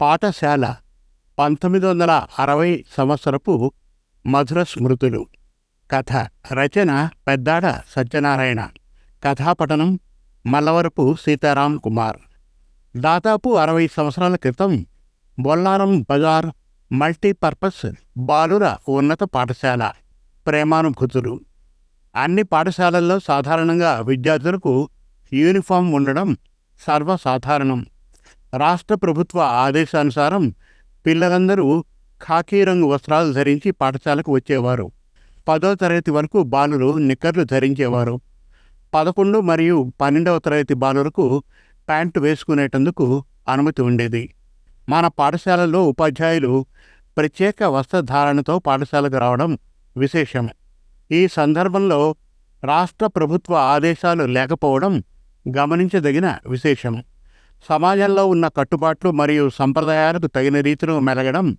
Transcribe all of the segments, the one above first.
పాఠశాల పంతొమ్మిది వందల అరవై సంవత్సరపు మధుర స్మృతులు. కథ రచన పెద్దాడ సత్యనారాయణ. కథాపఠనం మల్లవరపు సీతారాం కుమార్. దాదాపు అరవై సంవత్సరాల క్రితం బొల్లారం బజార్ మల్టీపర్పస్ బాలుర ఉన్నత పాఠశాల ప్రేమానుభూతులు. అన్ని పాఠశాలల్లో సాధారణంగా విద్యార్థులకు యూనిఫామ్ ఉండడం సర్వసాధారణం. రాష్ట్ర ప్రభుత్వ ఆదేశానుసారం పిల్లలందరూ ఖాకీ రంగు వస్త్రాలు ధరించి పాఠశాలకు వచ్చేవారు. పదో తరగతి వరకు బాలురు నిక్కర్లు ధరించేవారు. పదకొండు మరియు పన్నెండవ తరగతి బాలులకు ప్యాంటు వేసుకునేటందుకు అనుమతి ఉండేది. మన పాఠశాలలో ఉపాధ్యాయులు ప్రత్యేక వస్త్రధారణతో పాఠశాలకు రావడం విశేషం. ఈ సందర్భంలో రాష్ట్ర ప్రభుత్వ ఆదేశాలు లేకపోవడం గమనించదగిన విశేషం. సమాజంలో ఉన్న కట్టుబాట్లు మరియు సంప్రదాయాలకు తగిన రీతిలో మెలగడం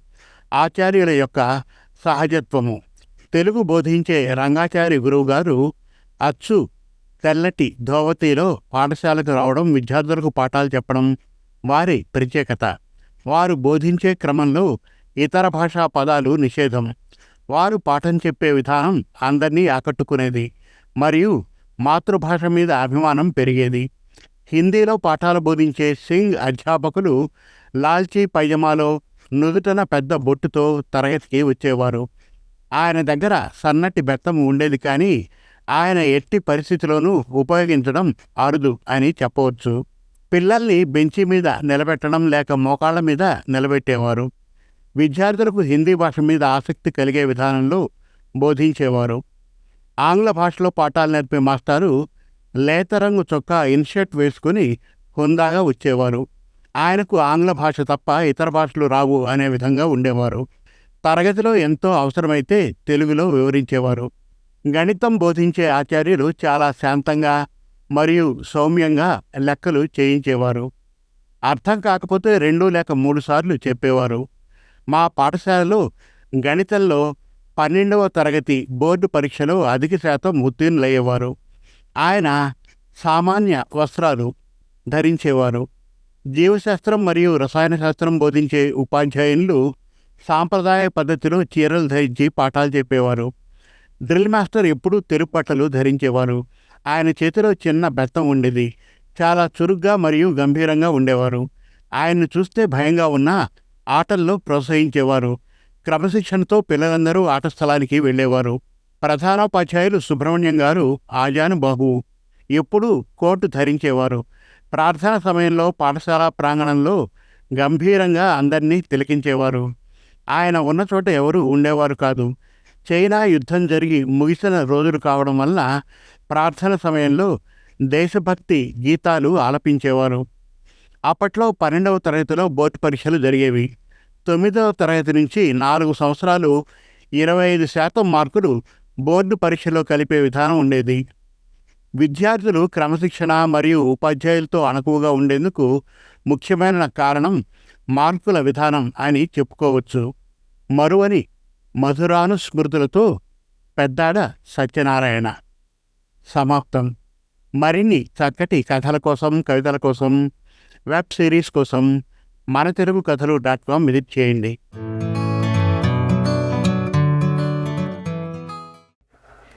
ఆచార్యుల యొక్క సహజత్వము. తెలుగు బోధించే రంగాచారి గురువుగారు అచ్చు తెల్లటి ధోవతిలో పాఠశాలకు రావడం విద్యార్థులకు పాఠాలు చెప్పడం వారి ప్రత్యేకత. వారు బోధించే క్రమంలో ఇతర భాషా పదాలు నిషేధం. వారు పాఠం చెప్పే విధానం అందరినీ ఆకట్టుకునేది మరియు మాతృభాష మీద అభిమానం పెరిగేది. హిందీలో పాఠాలు బోధించే సింగ్ అధ్యాపకులు లాల్చీ పైజమాలో నుదుటన పెద్ద బొట్టుతో తరగతికి వచ్చేవారు. ఆయన దగ్గర సన్నటి బెత్తం ఉండేది కానీ ఆయన ఎట్టి పరిస్థితిలోనూ ఉపయోగించడం అరుదు అని చెప్పవచ్చు. పిల్లల్ని బెంచి మీద నిలబెట్టడం లేక మోకాళ్ళ మీద నిలబెట్టేవారు. విద్యార్థులకు హిందీ భాష మీద ఆసక్తి కలిగే విధానంలో బోధించేవారు. ఆంగ్ల భాషలో పాఠాలు నేర్పే మాస్టారు లేత రంగు చొక్కా ఇన్షర్ట్ వేసుకుని హుందాగా వచ్చేవారు. ఆయనకు ఆంగ్ల భాష తప్ప ఇతర భాషలు రావు అనే విధంగా ఉండేవారు. తరగతిలో ఎంతో అవసరమైతే తెలుగులో వివరించేవారు. గణితం బోధించే ఆచార్యులు చాలా శాంతంగా మరియు సౌమ్యంగా లెక్కలు చేయించేవారు. అర్థం కాకపోతే రెండు లేక మూడు సార్లు చెప్పేవారు. మా పాఠశాలలో గణితంలో పన్నెండవ తరగతి బోర్డు పరీక్షలో అధిక శాతం ఉత్తీర్ణులయ్యేవారు. ఆయన సామాన్య వస్త్రాలు ధరించేవారు. జీవశాస్త్రం మరియు రసాయన శాస్త్రం బోధించే ఉపాధ్యాయులు సాంప్రదాయ పద్ధతిలో చీరలు ధరించి పాఠాలు చెప్పేవారు. డ్రిల్ మాస్టర్ ఎప్పుడూ తెలుపు బట్టలు ధరించేవారు. ఆయన చేతిలో చిన్న బెత్తం ఉండేది. చాలా చురుగ్గా మరియు గంభీరంగా ఉండేవారు. ఆయన్ను చూస్తే భయంగా ఉన్నా ఆటల్లో ప్రోత్సహించేవారు. క్రమశిక్షణతో పిల్లలందరూ ఆట స్థలానికి వెళ్ళేవారు. ప్రధానోపాధ్యాయులు సుబ్రహ్మణ్యం గారు ఆజానుబాహు ఎప్పుడూ కోటు ధరించేవారు. ప్రార్థన సమయంలో పాఠశాల ప్రాంగణంలో గంభీరంగా అందరినీ తిలకించేవారు. ఆయన ఉన్న చోట ఎవరు ఉండేవారు కాదు. చైనా యుద్ధం జరిగి ముగిసిన రోజులు కావడం వల్ల ప్రార్థన సమయంలో దేశభక్తి గీతాలు ఆలపించేవారు. అప్పట్లో పన్నెండవ తరగతిలో బోర్డు పరీక్షలు జరిగేవి. తొమ్మిదవ తరగతి నుంచి నాలుగు సంవత్సరాలు ఇరవై ఐదు శాతం మార్కులు బోర్డు పరీక్షలో కలిపే విధానం ఉండేది. విద్యార్థులు క్రమశిక్షణ మరియు ఉపాధ్యాయులతో అణకువగా ఉండేందుకు ముఖ్యమైన కారణం మార్కుల విధానం అని చెప్పుకోవచ్చు. మరువని మధురాను స్మృతులతో పెద్దాడ సత్యనారాయణ. సమాప్తం. మరిన్ని చక్కటి కథల కోసం కవితల కోసం వెబ్ సిరీస్ కోసం మన తెలుగు కథలు డాట్ కామ్ విజిట్ చేయండి.